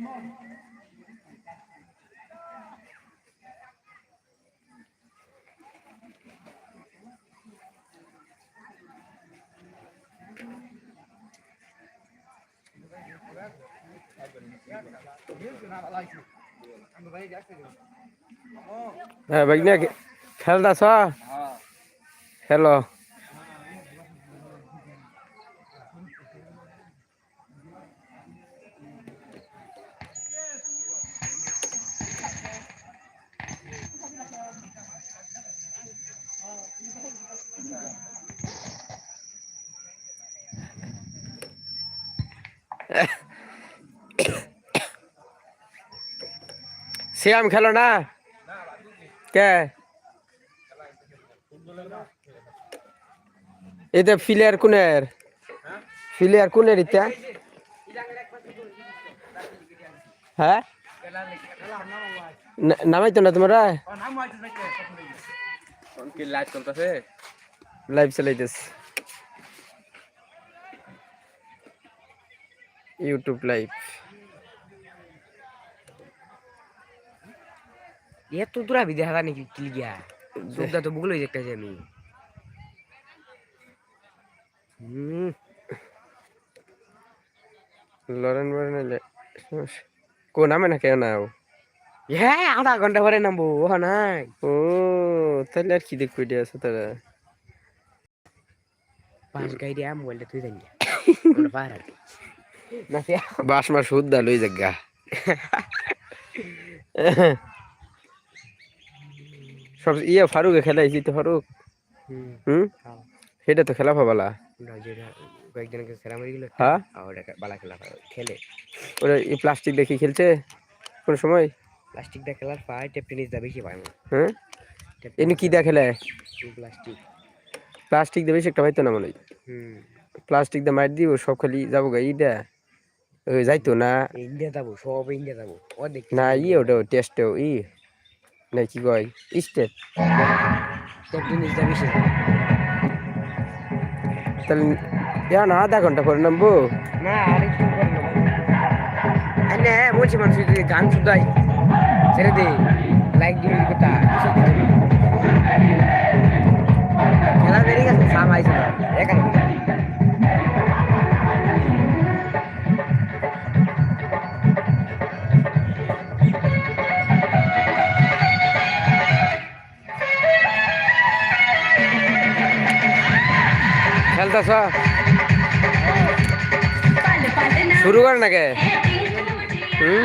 môn হ্যাঁ ভাই খেলতাছ খেলো শ্যাম খেলো না? কে? এতে ফিলিয়ার কোনের ফিলিয়ার কোনের ইত্যা হ্যাঁ? নামাই তো না তোমরা? চলতেছে। লাইভ চালাইতেছ। ইউটিউব লাইভ এত দূরা বিদে হারা নাকি কিলিগিয়া সুবিধা তো বুগলো দেখতেছি আমি হুম লরেন বরেন কো নামে না কেউ নাও হ্যাঁ আধা ঘন্টা পরে নামবো ও নাই ও তাহলে আর কি দেখবো এটা আছে তারা পাঁচ গাই দিয়া মোবাইলটা তুই জানি আমরা পার আর না সে বাস মাস হুদ্দা লই জাগা সব ইয়ে ফারুকে খেলাইছি তো ফারুক। হুম হ্যাঁ। সেটা তো খেলা পাবালা কয়েকজনকে সেরা মরে গেল হ্যাঁ? ওটা বালা খেলা খেলে। ওরা এই প্লাস্টিক দেখে খেলছে কোন সময়? প্লাস্টিক দা খেলার পায় টেপ টেনিস দা বেশি পায় হ্যাঁ? এনে কি দা খেলে? প্লাস্টিক। প্লাস্টিক বেশি একটা পাইতো না মনে হয়। হুম। প্লাস্টিক দিয়ে মার দিব সব খালি যাব গা ইটা ওই যাইতো না। ইন্ডিয়া যাব সব ইন্ডিয়া যাব। না ইয়ে ওটা টেস্টে ই। না কি কয়? স্টেট টেপ টেনিস দা বেশি তাহলে ইয়া না আধা ঘণ্টা পরে নামবো? না আর একটু করে নেব এনে বলছি মানুষ গান শুধাই ছেড়ে দে। লাইক দিবি কথা? খেলা বেরিয়ে গেছে সাম একাই খেলতেছ শুরু কর না কে হুম?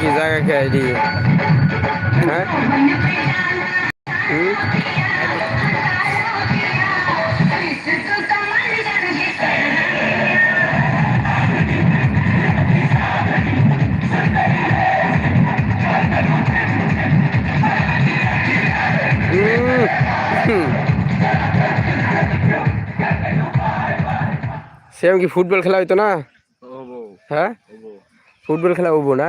এটা কি জায়গা কে আইডি হ্যাঁ হুম হুম, হুম। সেরকম কি ফুটবল খেলা হইতো না ওবো হ্যাঁ ওবো ফুটবল খেলা হবো না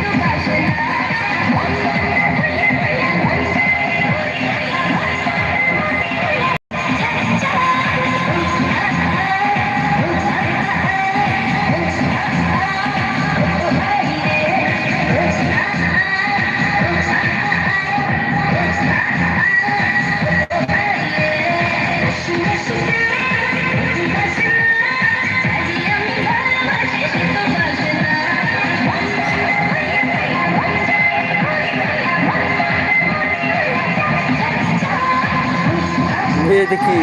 এটা কি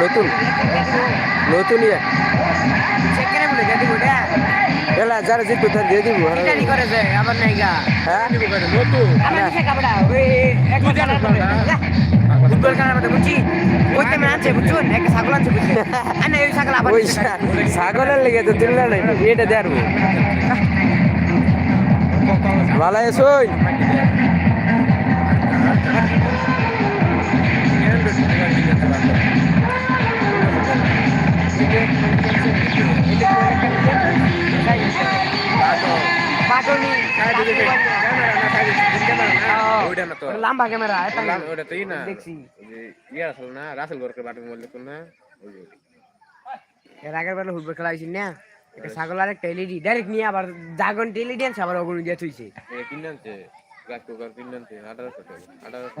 নতুন আমার দিলে। নতুন ইয়ে। এলা যারা জিতবে তার দিয়ে দিব ইটালি করে যে, আবার নাইগা। হ্যাঁ নতুন আমার। ফুটবল খেলার মধ্যে বুঝছি ওই টাইমে আনছে বুঝছুন একটা ছাগল আনছে বুঝছি না ওই ছাগল আবার। ছাগলের লেগে তো তুলনা নাই এটা দেয়ার ভালো আছো বাটনি। ওইটা না তো লম্বা ক্যামেরা এটা না। ওটা তো ই না। দেখছি। ইয়ে আসল না রাসেল গরকে বাটন বললে না? এর আগের বেলা ফুটবল খেলা হয়েছিল না? একটা ছাগল আর একটা এলইডি ডাইরেক্ট নিয়ে আবার জাগন এলইডি আনছে, আবার ওগুলো দিয়ে থুইছে। কিনে আনছে। গাছ কুকার কিনে আনছে। আঠারোশো টাকা, আঠারোশো